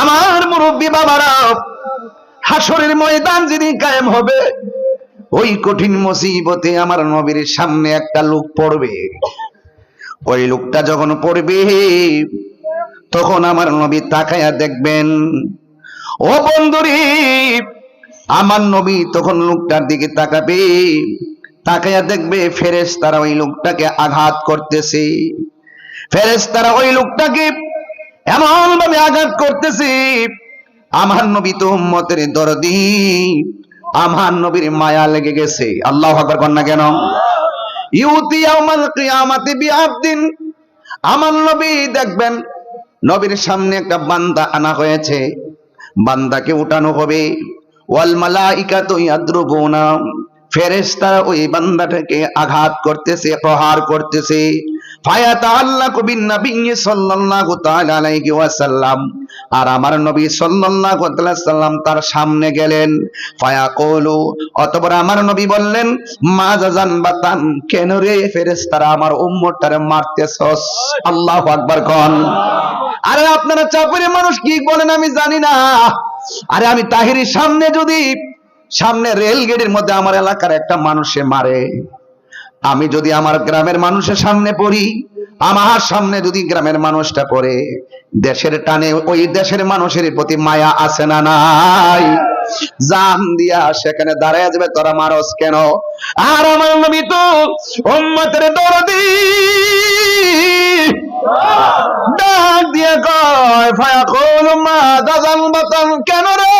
আমার মুরব্বী বাবারা হাসরের ময়দান যেদিন কায়েম হবে, ওই কঠিন মুসিবতে আমার নবীর সামনে একটা লোক পড়বে। ওই লোকটা যখন পড়বে, তখন আমার নবী তাকায়া দেখবেন। ও বন্ধুরি, আমার নবী তখন লোকটার দিকে তাকাবে, তাকায়া দেখবে ফেরেস তারা ওই লোকটাকে আঘাত করতেছে। ফেরেস তারা ওই লোকটাকে এমন ভাবে আঘাত করতেছে, আমার নবী তো উম্মতের দরদি, আমার নবীর মায়া লেগে গেছে। আল্লাহ আকবার কন্যা কেন? ইউতি ইয়াউমাল কিয়ামাতি বিআবদিন। আমার নবী দেখবেন, নবীর সামনে একটা বান্দা আনা হয়েছে। বান্দাকে উঠানো হবে। ওয়াল মালাইকাতু ইয়াদরুবুনা। ফেরেশতারা ওই বান্দাটাকে আঘাত করতেছে, প্রহার করতেছে। আর আমার নবী সাল্লাম তার সামনে গেলেন। আমার নবী বললেন বাতান, কেন রে আমার আরে আপনারা চাপের মানুষ কি বলেন আমি জানি না। আরে আমি তাহিরির সামনে যদি, সামনে রেল গেটের মধ্যে আমার এলাকার একটা মানুষে মারে। আমি যদি আমার গ্রামের মানুষের সামনে পড়ি, আমার সামনে যদি গ্রামের মানুষটা পড়ে, দেশের টানে ওই দেশের মানুষের প্রতি মায়া আছে না নাই? জান দিয়া সেখানে দাঁড়ায় যাবে, তোরা মারস কেন? আর আমার নবী তো উম্মতের দরদি। ডাক দিয়ে কয়, ফায়াকুল মা দাজান বাতান কেন রে?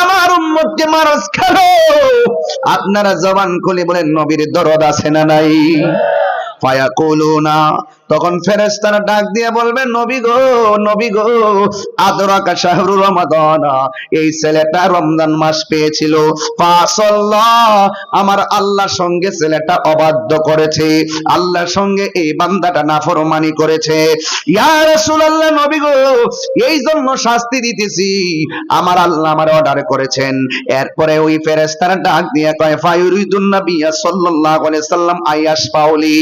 আমার উম্মতকে মারস কেন? আপনারা জবান খুলে বলেন নবীর দরদ আছে না নাই? ফায়াকুলুনা। তখন ফেরেশতারা ডাক দিয়ে বলবে, নবী গো নবী গো আদরাকা শাহরুর রমাদান এই ছেলেটা রমজান মাস পেয়েছিল। ফাসাল্লাহ, আমার আল্লাহর সঙ্গে ছেলেটা অবাধ্য করেছে। আল্লাহর সঙ্গে এই বান্দাটা নাফরমানি করেছে। ইয়া রাসূলুল্লাহ, নবী গো, এই জন্য শাস্তি দিতেছি। আমার আল্লাহ আমার অর্ডার করেছেন। এরপরে ওই ফেরেশতারা ডাক দিয়ে কয়, ফায়ুরিদুন নাবিয়্যা সাল্লাল্লাহু আলাইহি সাল্লাম, আয়াস পাউলি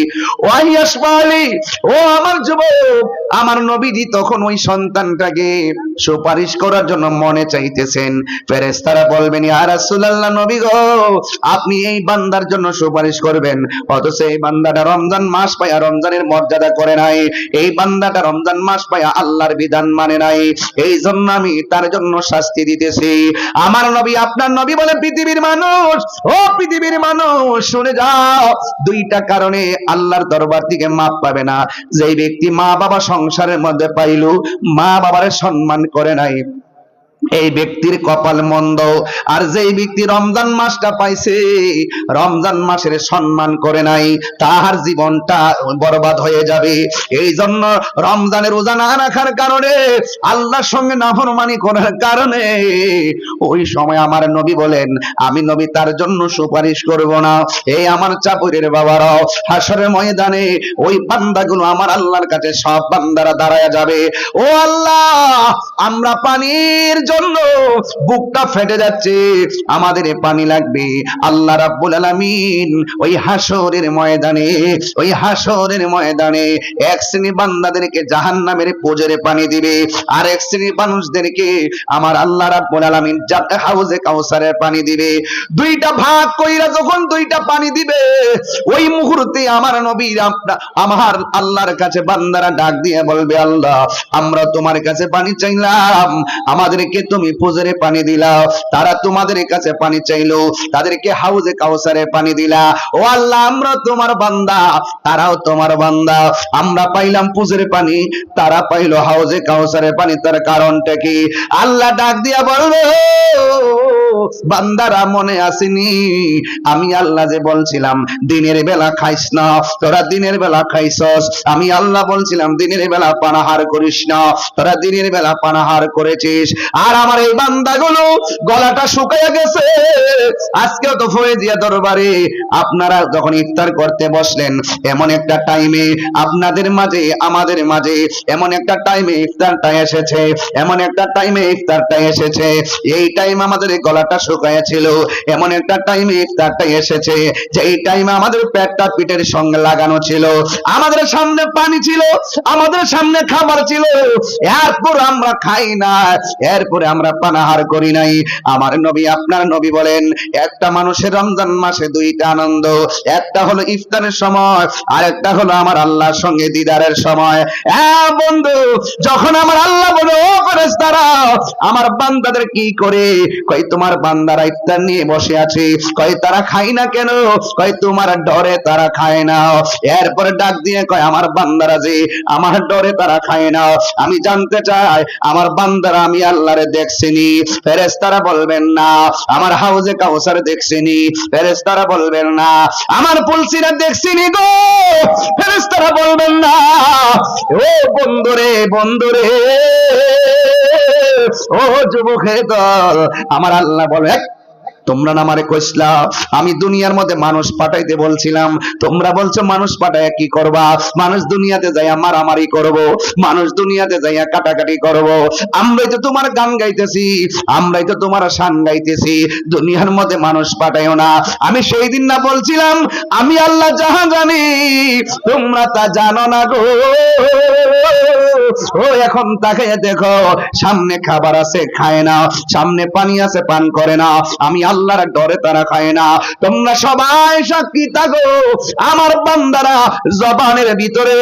ও আমার যুবক, আমার নবীজি তখন ওই সন্তানটাকে সুপারিশ করার জন্য মনে চাইতেছেন। ফেরেশতারা বলবেন, ইয়া রাসূলুল্লাহ নবী গো, আপনি এই বান্দার জন্য সুপারিশ করবেন। অথচ এই বান্দাটা রমজান মাস পায়া রমজানের মর্যাদা করে নাই। এই বান্দাটা রমজান মাস পায়া আল্লাহর বিধান মানে নাই। এই জন্য আমি তার জন্য শাস্তি দিতেছি। আমার নবী, আপনার নবী বলে পৃথিবীর মানুষ। ও পৃথিবীর মানুষ, শুনে যাও। দুইটা কারণে আল্লাহর দরবার থেকে মাপ পাবে না। যেই ব্যক্তি মা বাবা সংসারের মধ্যে পাইল মা বাবার সম্মান করে নাই। এই ব্যক্তির কপাল মন্দ। আর যেই ব্যক্তি রমজান মাসটা পাইছে, রমজান মাসের সম্মান করে নাই, তাহার জীবনটা বরবাদ হয়ে যাবে। এই জন্য রমজানের রোজা না রাখার কারণে, আল্লাহর সঙ্গে নাফরমানি করার কারণে, ওই সময় আমার নবী বলেন, আমি নবী তার জন্য সুপারিশ করব না। এই আমার চাপুরের বাবারাও হাসরের ময়দানে ওই বান্দাগুলো আমার আল্লাহর কাছে সব বান্দারা দাঁড়ায় যাবে। ও আল্লাহ, আমরা পানির জন্য বুকটা ফেটে যাচ্ছে। আমাদের পানি লাগবে। আল্লাহ রাব্বুল আলামিন ওই হাসরের ময়দানে, ওই হাসরের ময়দানে এক শ্রেণি বান্দাদেরকে জাহান্নামের পোজরে পানি দিবে। আর এক শ্রেণি মানুষদেরকে আমার আল্লাহ রাব্বুল আলামিন জাতে হাউজে কাউসারের পানি দিবে। দুইটা ভাগ কইরা যখন দুইটা পানি দিবে, ওই মুহূর্তে আমার নবীর আপনা, আমার আল্লাহর কাছে বান্দারা ডাক দিয়ে বলবে, আল্লাহ, আমরা তোমার কাছে পানি চাইলাম। আমাদেরকে তুমি পুজোরে পানি দিলা। তারা তোমাদের কাছে পানি চাইলো, তাদেরকে হাউজে কাউসারে পানি দিলা। ও আল্লাহ, আমরা তোমার বান্দা, তারাও তোমার বান্দা। আমরা পাইলাম পুজরে পানি, তারা পাইলো হাউজে কাউসারে পানি। তার কারণটা কি? আল্লাহ ডাক দিয়া বলবে বান্দারা মনে আসেনি। আমি আল্লাহ যে বলছিলাম, দিনের বেলা খাইস না, তোরা দিনের বেলা খাইছস। আমি আল্লাহ বলছিলাম, দিনের বেলা পানাহার করিস না, তোরা দিনের বেলা পানাহার করেছিস। আর আমার এই বান্দাগুলো গলাটা শুকাইয়া গেছে। আজকেও তো ফয়েজিয়া দরবারে আপনারা যখন ইফতার করতে বসলেন, এমন একটা টাইমে আপনাদের মাঝে, আমাদের মাঝে এমন একটা টাইমে ইফতারটা এসেছে, এমন একটা টাইমে ইফতারটা এসেছে। এই টাইম আমাদের গলা গলাটা শুকাইয়াছিল এমন একটা টাইমে ইফতারটা এসেছে যেই টাইমে আমাদের পেটটা পিঠের সঙ্গে লাগানো ছিল। আমাদের সামনে পানি ছিল, আমাদের সামনে খাবার ছিল। এরপর আমরা খাই না, এরপরে আমরা পানাহার করি নাই। আমার নবী, আপনার নবী বলেন, একটা মানুষের রমজান মাসে দুইটা আনন্দ। একটা হলো ইফতারের সময় আর একটা হলো আমার আল্লাহর সঙ্গে দিদারের সময়। হ্যাঁ বন্ধু, যখন আমার আল্লাহ আমার বান্দাদের কি করে? কই তোমার বান্দারা ইফতার নিয়ে বসে আছে। কই তারা খায় না কেন? কই তোমার ডরে তারা খায় না। এরপরে ডাক দিয়ে কয়, আমার বান্দারা যে আমার ডরে তারা খায় না। আমি জানতে চাই, আমার বান্দারা আমি আল্লাহরে দেখছিনি। ফেরেশতারা বলবেন না, আমার হাউজে কাউসার দেখছিনি। ফেরেশতারা বলবেন না, আমার পুলসিরা দেখছিনি গো। ফেরেশতারা বলবেন না, ও বন্ধুরে বন্ধুরে। ও যুবক আমার আল্লাহ বলে "এক, তোমরা না আমারে কইসলা? আমি দুনিয়ার মধ্যে মানুষ পাঠাইতে বলছিলাম। তোমরা বলছো মানুষ পাঠাইয়া কি করবা? মানুষ দুনিয়াতে যাইয়া মারামারি করব। মানুষ দুনিয়াতে যাইয়া কাটাকাটি করব। আমরাই তো তোমার গান গাইতেছি, আমরাই তো তোমার শান গাইতেছি। দুনিয়ার মধ্যে মানুষ পাঠাইও না। আমি সেই দিন না বলছিলাম, আমি আল্লাহ যাহা জানি, তোমরা তা জানো না গো। ও, এখন তাকে দেখো, সামনে খাবার আছে, খায় না। সামনে পানি আছে, পান করে না। আমি আল্লাহর ডরে তারা খায় না। তোমরা সবাই সাক্ষী থাকো। আমার বান্দারা জবানের ভিতরে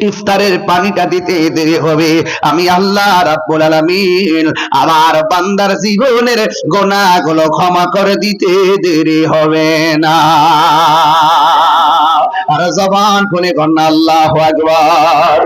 ইফতারের পানিটা দিতে দেরি হবে। আমি আল্লাহ রাব্বুল আলামিন আমার বান্দার জীবনের গোনাগুলো ক্ষমা করে দিতে দেরি হবে না। আর জবান খুলে কন্যা আল্লাহু আকবার।